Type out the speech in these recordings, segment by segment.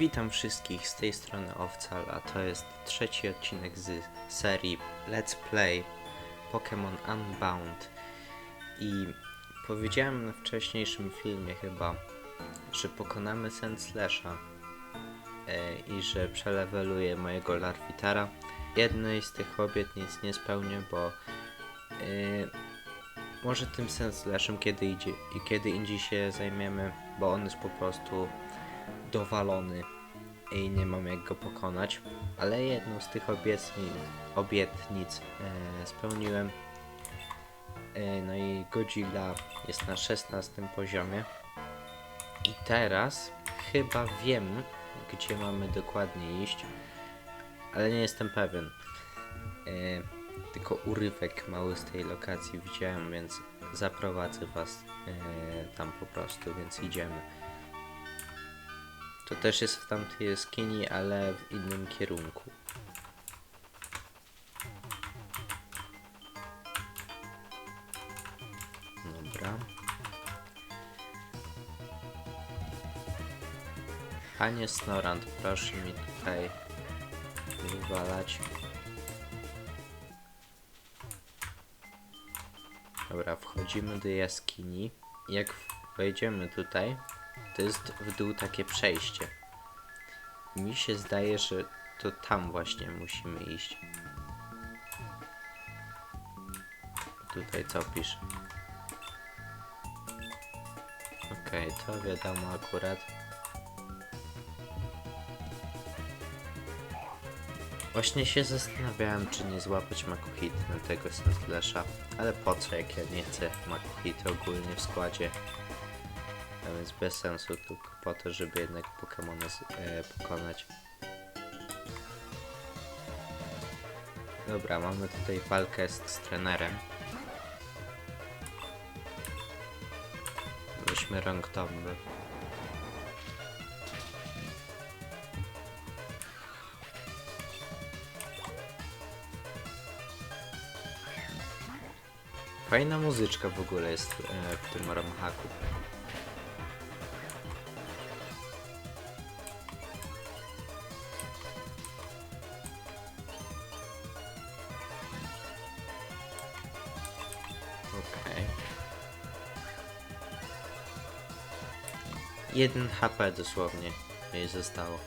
Witam wszystkich z tej strony Owcal, a to jest trzeci odcinek z serii Let's Play Pokémon Unbound. I powiedziałem na wcześniejszym filmie chyba, że pokonamy Senslasha e, i że przeleweluję mojego Larvitara. Jednej z tych obietnic nie spełnię, bo e, może tym Senslashem kiedy, idzie, kiedy indziej się zajmiemy, bo on jest po prostu dowalony i nie mam jak go pokonać, ale jedną z tych obietnic, obietnic e, spełniłem. E, no i Godzilla jest na 16 poziomie. I teraz chyba wiem, gdzie mamy dokładnie iść, ale nie jestem pewien. E, tylko urywek mały z tej lokacji widziałem, więc zaprowadzę was e, tam po prostu, więc idziemy. To też jest w tamtej jaskini, ale w innym kierunku. Dobra. Panie Snorant, proszę mi tutaj wywalać. Dobra, wchodzimy do jaskini. Jak wejdziemy tutaj, to jest w dół takie przejście. Mi się zdaje, że to tam właśnie musimy iść. Tutaj co pisze? Okej, to wiadomo akurat. Właśnie się zastanawiałem, czy nie złapać Makuhity na tego Senslasha, ale po co, jak ja nie chcę Makuhity ogólnie w składzie. A więc bez sensu, tylko po to, żeby jednak Pokemona z- e, pokonać. Dobra, mamy tutaj walkę z, z trenerem. Weźmy rąk tomby. Fajna muzyczka w ogóle jest e, w tym romhaku. 1 HP dosłownie jej zostało.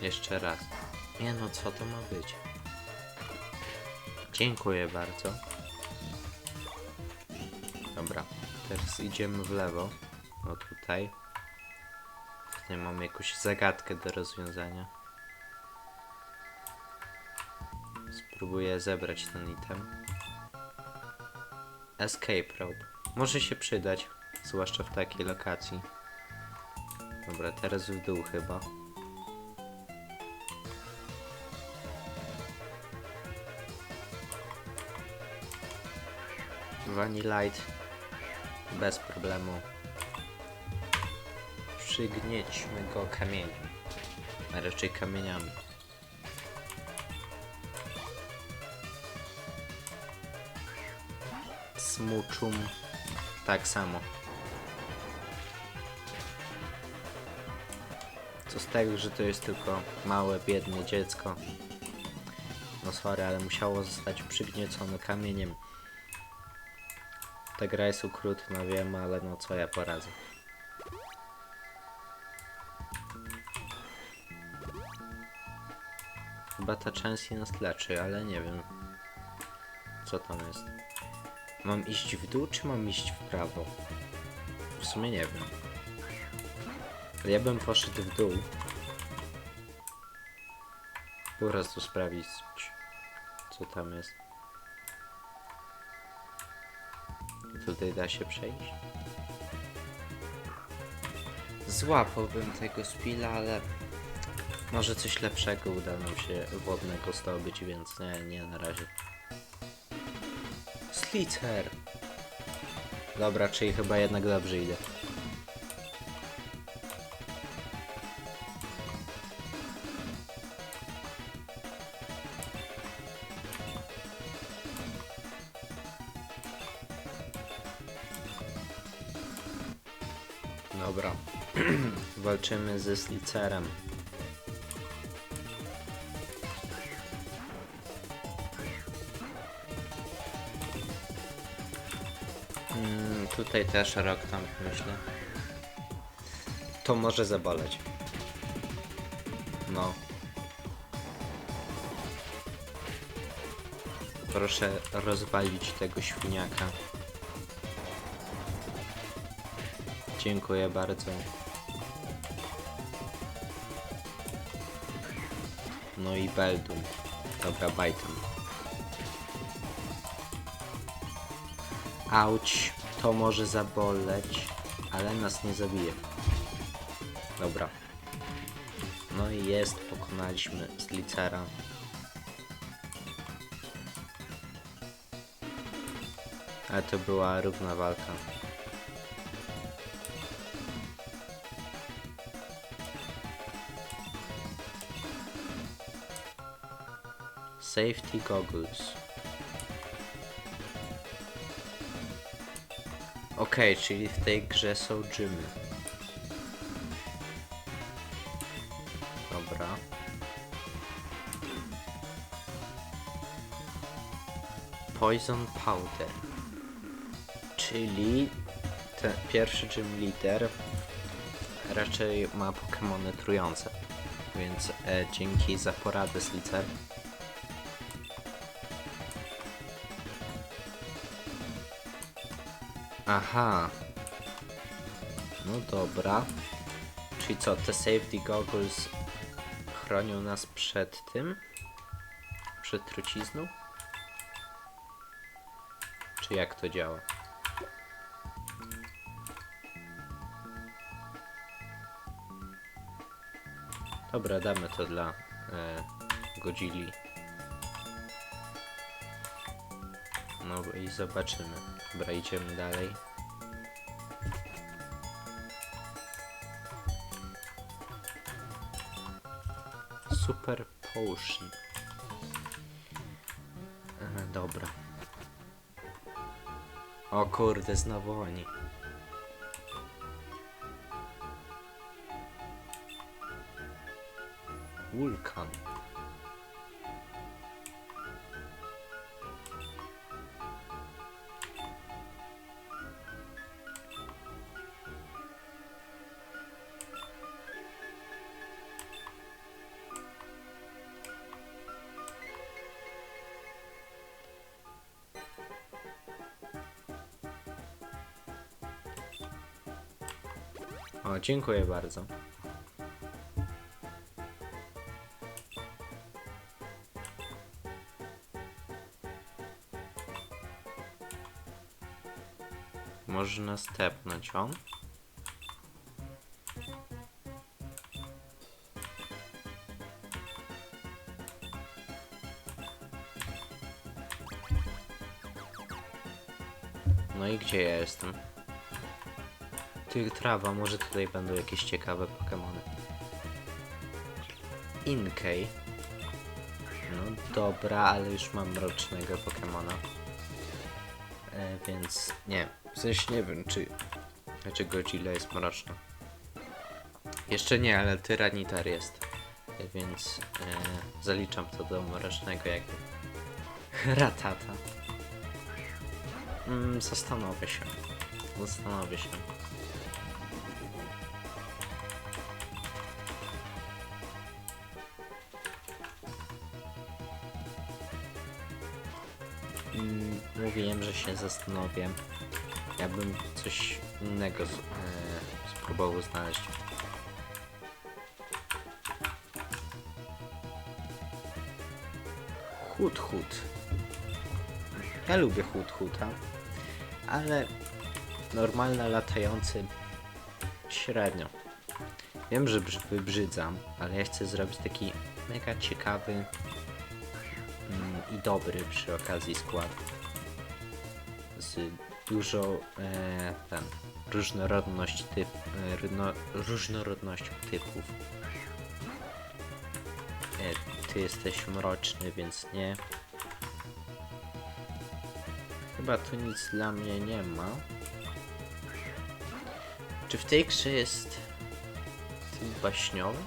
Jeszcze raz. Nie no, co to ma być? Dziękuję bardzo. Dobra, teraz idziemy w lewo. No tutaj. Tutaj mam jakąś zagadkę do rozwiązania. Spróbuję zebrać ten item. Escape rope. Może się przydać, zwłaszcza w takiej lokacji. Dobra, teraz w dół chyba. Vanillite bez problemu. Przygniećmy go kamieniem, a raczej kamieniami. Smuczum tak samo. Co z tego, że to jest tylko małe, biedne dziecko. No sorry, ale musiało zostać przygniecone kamieniem. Ta gra jest ukrutna, wiem, ale no co ja poradzę. Chyba ta Chansey nas leczy, ale nie wiem. Co tam jest. Mam iść w dół, czy mam iść w prawo? W sumie nie wiem. Ja bym poszedł w dół. Po prostu sprawdzić, co tam jest. Tutaj da się przejść. Złapałbym tego spila, ale może coś lepszego uda nam się wodnego zdobyć, więc nie, nie na razie. Slither! Dobra, czyli chyba jednak dobrze idę. Dobra. Walczymy ze Slicerem. Tutaj też rok tam myślę. To może zaboleć. No. Proszę rozwalić tego świniaka. Dziękuję bardzo. No i Beldum. Dobra, Bajtum. Auć, to może zaboleć, ale nas nie zabije. Dobra. No i jest, pokonaliśmy Slicera. Ale to była równa walka. Safety goggles. Okej, czyli w tej grze są gymy. Dobra. Poison powder. Czyli ten pierwszy gym leader raczej ma Pokémony trujące. Więc e, dzięki za poradę Slicer. Aha. No dobra. Czyli co, te safety goggles chronią nas przed tym? Przed trucizną? Czy jak to działa? Dobra, damy to dla e, Godzilli. No i zobaczymy. Dobra, idziemy dalej. Super Potion. E, dobra. O kurde, znowu oni. Wulkan. O, dziękuję bardzo. Może następnąć on? No i gdzie ja jestem? Trawa, może tutaj będą jakieś ciekawe Pokémony. Inkay. No dobra, ale już mam mrocznego Pokémona. E, więc nie. W sensie nie wiem, czy. Czy Godzilla jest mroczna. Jeszcze nie, ale Tyranitar jest. E, więc e, zaliczam to do mrocznego jakby. Ratata. Mm, zastanowię się. Zastanowię się. Mówiłem, że się zastanowię. Ja bym coś innego z, e, spróbował znaleźć. Hut hut. Ja lubię hut huta, ale normalny latający średnio. Wiem, że brz- wybrzydzam, ale ja chcę zrobić taki mega ciekawy i dobry przy okazji skład. Z dużo e, ten, różnorodność typ, e, różno, różnorodnością typów. E, ty jesteś mroczny, więc nie. Chyba tu nic dla mnie nie ma. Czy w tej grze jest typ baśniowy?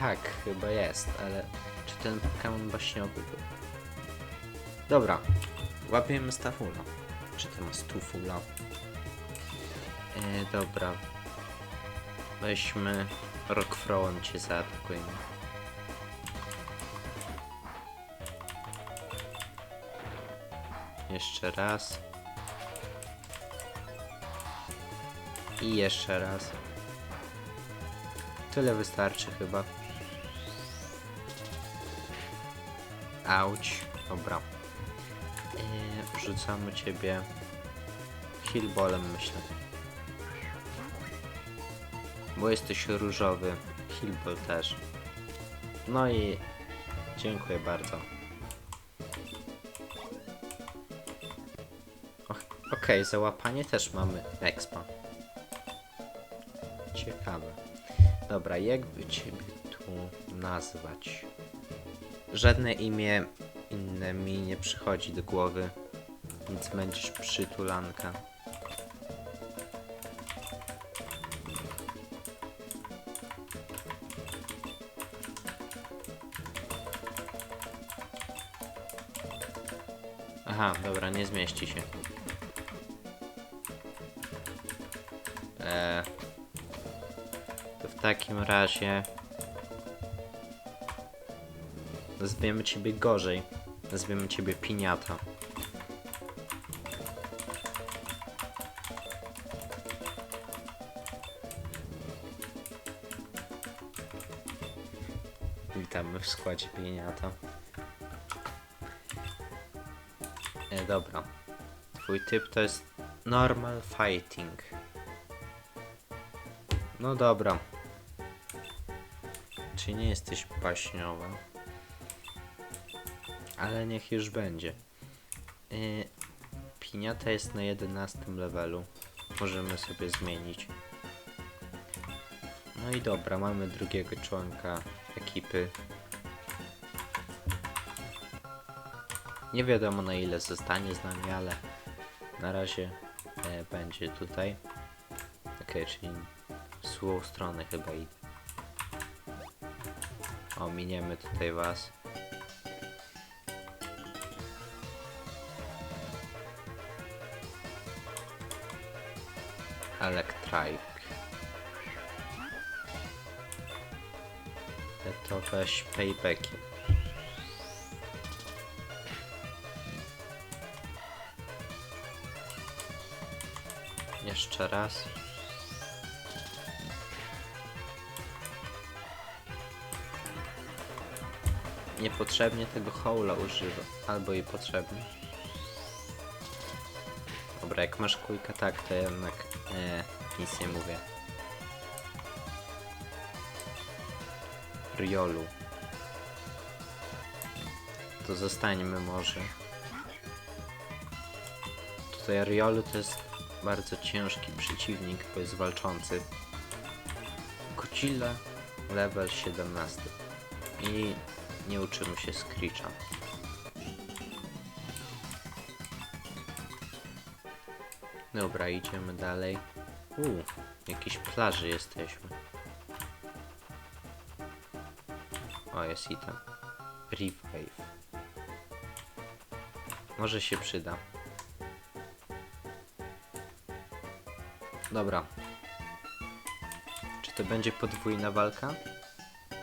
Tak, chyba jest, ale czy ten Pokémon baśniowy był? Dobra, łapiemy Stafula. Czy to ma Stufula? E, dobra. Weźmy Rockfrowem cię zaatakujemy. Jeszcze raz. I jeszcze raz. Tyle wystarczy chyba. Auć. Dobra. Yy, rzucamy ciebie Hillballem myślę. Bo jesteś różowy. Hillball też. No i dziękuję bardzo. Okej, za łapanie też mamy expa. Ciekawe. Dobra, jakby ciebie tu nazwać? Żadne imię inne mi nie przychodzi do głowy. Więc będziesz przytulanka. Aha, dobra, nie zmieści się. Eee, to w takim razie nazwiemy ciebie gorzej. Nazwiemy ciebie piniata. Witamy w składzie piniata. E, dobra. Twój typ to jest normal fighting. No dobra. Czy nie jesteś baśniowa? Ale niech już będzie. Yy, piniata jest na 11 levelu. Możemy sobie zmienić. No i dobra, mamy drugiego członka ekipy. Nie wiadomo na ile zostanie z nami, ale na razie e, będzie tutaj. Okej, czyli w złą stronę chyba idę. Ominiemy tutaj was. Electrike. To weź paybacki. Jeszcze raz. Niepotrzebnie tego hołla używa. Albo i potrzebnie. Dobra, jak masz kujka tak, to jednak e, nic nie mówię. Riolu. To zostańmy może. Tutaj Riolu to jest bardzo ciężki przeciwnik, bo jest walczący. Godzilla level 17. I nie uczymy się Screecha. Dobra, idziemy dalej. Uuu, jakiejś plaży jesteśmy. O, jest item. Revive. Może się przyda. Dobra. Czy to będzie podwójna walka?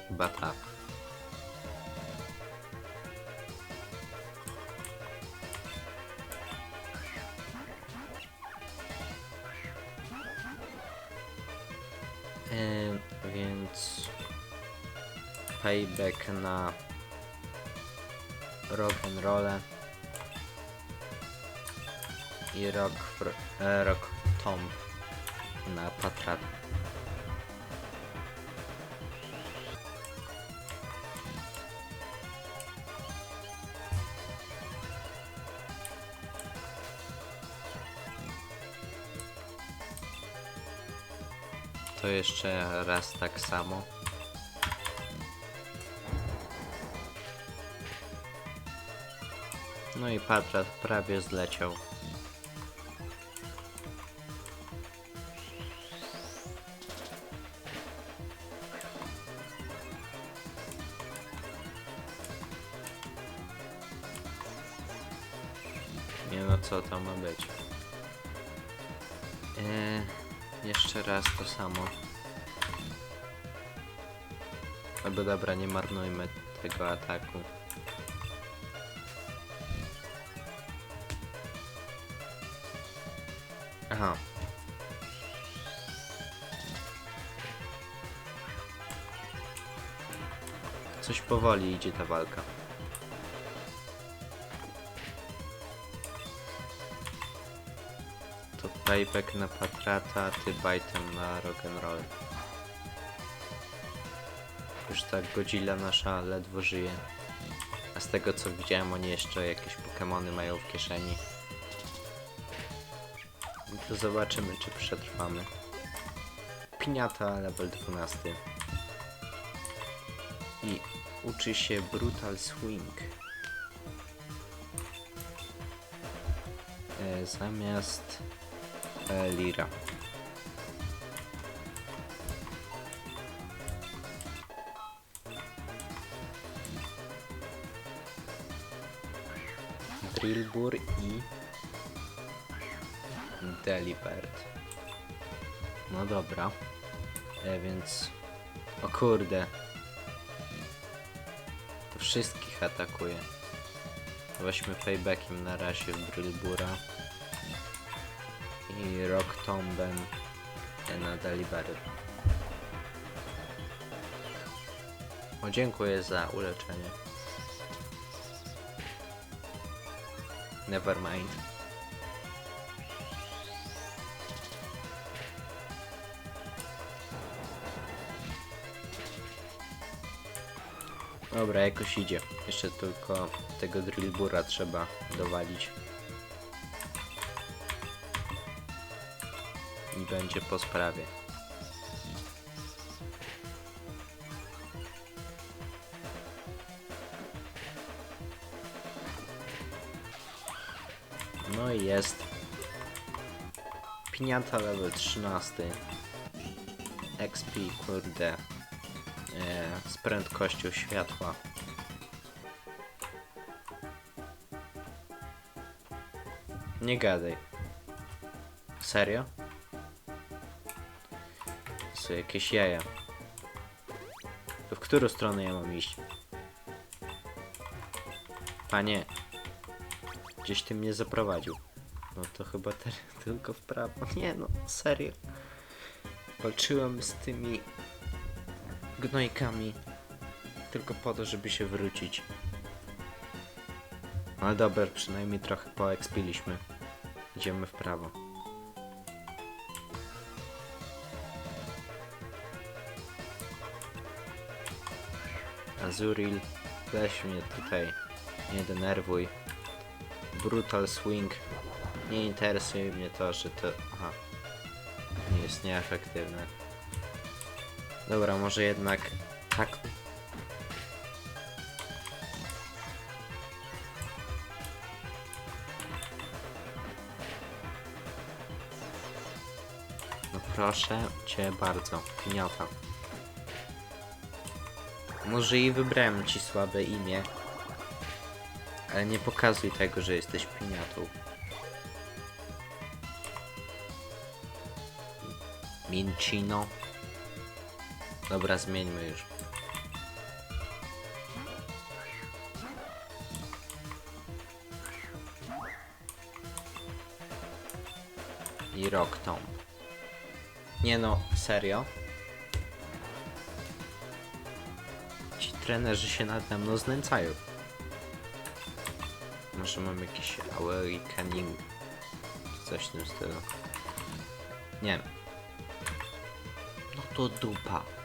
Chyba tak. Payback na rock'n'rolle i rock, e, rock tomb na patrat. To jeszcze raz tak samo. No i Patrat prawie zleciał. Nie no, co to ma być? Eee, jeszcze raz to samo. Albo dobra, nie marnujmy tego ataku. Aha. Coś powoli idzie ta walka. To payback na Patrata, ty bajtem na rock'n'roll. Już tak Godzilla nasza ledwo żyje. A z tego co widziałem, oni jeszcze jakieś Pokémony mają w kieszeni. To zobaczymy, czy przetrwamy. Piniata level 12. I uczy się Brutal Swing. E, zamiast e, Lira. Drillbur i Delibird. No dobra. E, więc... O kurde. To wszystkich atakuje. Weźmy paybackiem na razie w Drillbura. I Rock Tombem na Delibird. O, dziękuję za uleczenie. Never mind. Dobra, jakoś idzie. Jeszcze tylko tego drillbura trzeba dowalić. I będzie po sprawie. No i jest. Piniata level 13. XP, kurde. Z prędkością światła. Nie gadaj. Serio? Są jakieś jaja. To w którą stronę ja mam iść? Panie, gdzieś ty mnie zaprowadził. No to chyba te, tylko w prawo. Nie no, serio. Walczyłem z tymi gnojkami tylko po to, żeby się wrócić. Ale dobra, przynajmniej trochę poekspiliśmy. Idziemy w prawo. Azuril, weź mnie tutaj, nie denerwuj. Brutal Swing. Nie interesuje mnie to, że to... Aha. Jest nieefektywne. Dobra, może jednak tak. No proszę cię bardzo, piniota. Może i wybrałem ci słabe imię, ale nie pokazuj tego, że jesteś piniatą. Mincino. Dobra, zmieńmy już. I Rock Tomb. Nie no, serio? Ci trenerzy się nade mną znęcają. Może mam jakiś awakening coś w tym stylu. Nie. No to dupa.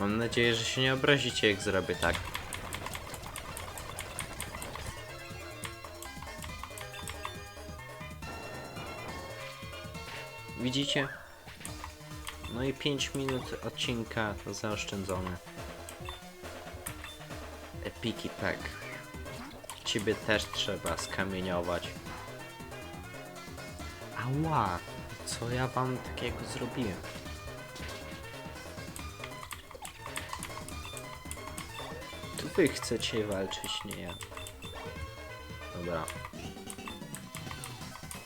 Mam nadzieję, że się nie obrazicie, jak zrobię tak. Widzicie? No i 5 minut odcinka zaoszczędzone. Epiki Pack. Ciebie też trzeba skamieniować. Ała! Co ja wam takiego zrobiłem? Wy chcecie walczyć, nie ja. Dobra.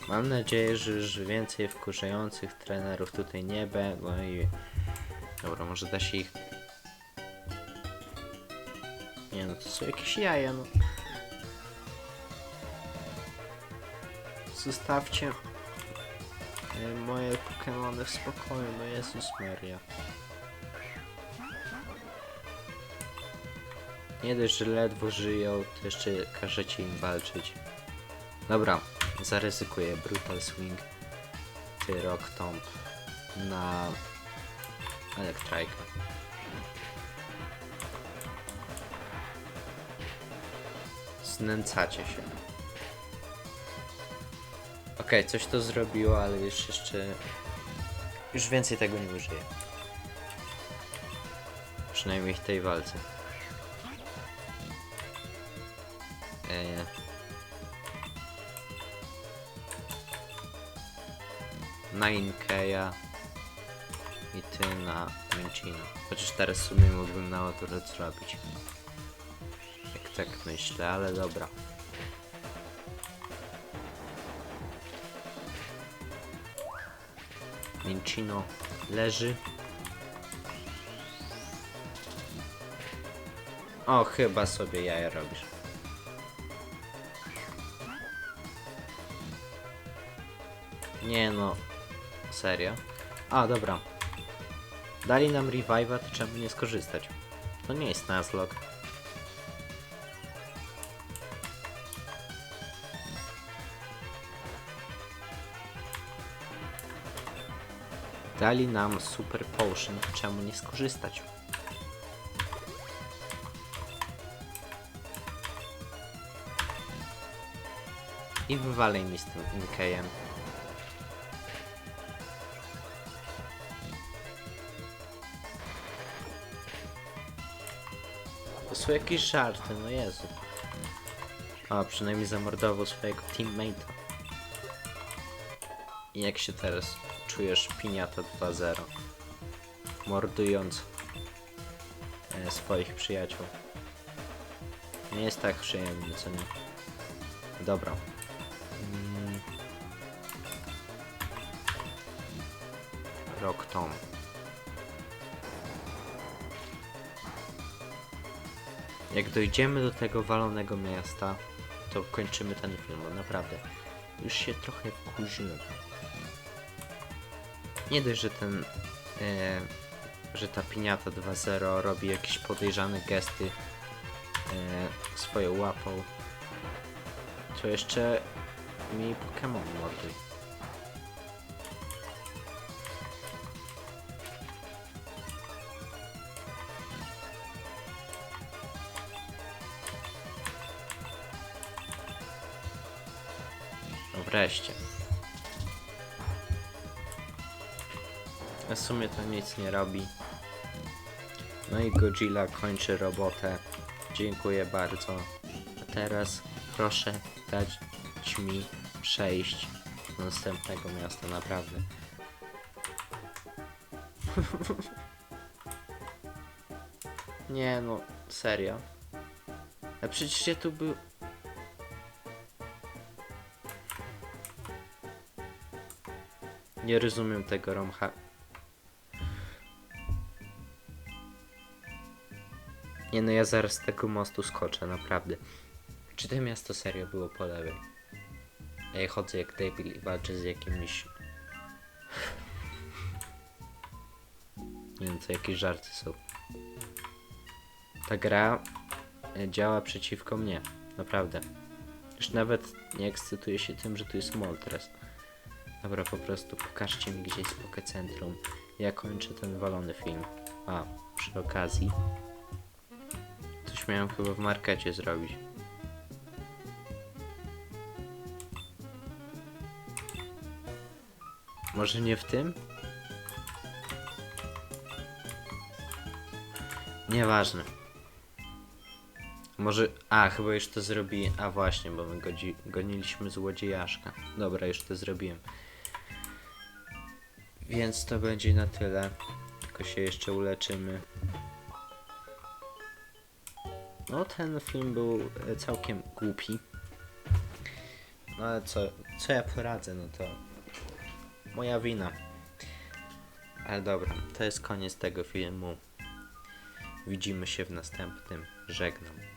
Mam nadzieję, że już więcej wkurzających trenerów tutaj nie będzie. No i... Dobra, może da się ich... Nie no, to są jakieś jaja, no. Zostawcie e, moje Pokémony w spokoju, no Jezus Maria. Nie dość, że ledwo żyją, to jeszcze każecie im walczyć. Dobra, zaryzykuję Brutal Swing. Ty Rock Tomb na Elektrajkę. Znęcacie się. Okej, coś to zrobiło, ale już jeszcze... Już więcej tego nie użyję. Przynajmniej w tej walce. Eee. Na Inkeja i ty na Minchino. Chociaż teraz w sumie mógłbym na odwrót zrobić. Jak tak myślę, ale dobra. Minchino leży. O, chyba sobie jaja robisz. Nie no, serio? A, dobra. Dali nam revive'a, to czemu nie skorzystać? To nie jest Nuzlocke. Dali nam super potion, czemu nie skorzystać? I wywalej mi z tym Inkejem. Są jakieś żarty, no Jezu. A, przynajmniej zamordował swojego teammate'a. I jak się teraz czujesz, Piniata 2.0? Mordując e, swoich przyjaciół. Nie jest tak przyjemnie, co nie? Dobra. Mm. Rock Tom. Jak dojdziemy do tego walonego miasta, to kończymy ten film, bo naprawdę już się trochę wkurzyłem. Nie dość, że ten, e, że ta piniata 2.0 robi jakieś podejrzane gesty e, swoją łapą, to jeszcze mi Pokémon morduj. Wreszcie. W sumie to nic nie robi. No i Godzilla kończy robotę. Dziękuję bardzo. A teraz proszę dać mi przejść do następnego miasta, naprawdę. nie no, serio. A przecież ja tu był... Nie rozumiem tego Romha. Nie no, ja zaraz z tego mostu skoczę, naprawdę. Czy to miasto serio było po lewej? A ja chodzę jak debil i walczę z jakimiś... Nie wiem, to jakieś żarty są. Ta gra e, działa przeciwko mnie, naprawdę. Już nawet nie ekscytuję się tym, że tu jest Moltres. Dobra, po prostu pokażcie mi gdzie jest Poke Centrum. Ja kończę ten walony film. A, przy okazji. Coś miałem chyba w markecie zrobić. Może nie w tym? Nieważne. Może... A, chyba już to zrobi... A właśnie, bo my godzi... goniliśmy złodziejaszka. Dobra, już to zrobiłem. Więc to będzie na tyle. Tylko się jeszcze uleczymy. No, ten film był e, całkiem głupi. No ale co, co ja poradzę, no to moja wina. Ale dobra, to jest koniec tego filmu. Widzimy się w następnym. Żegnam.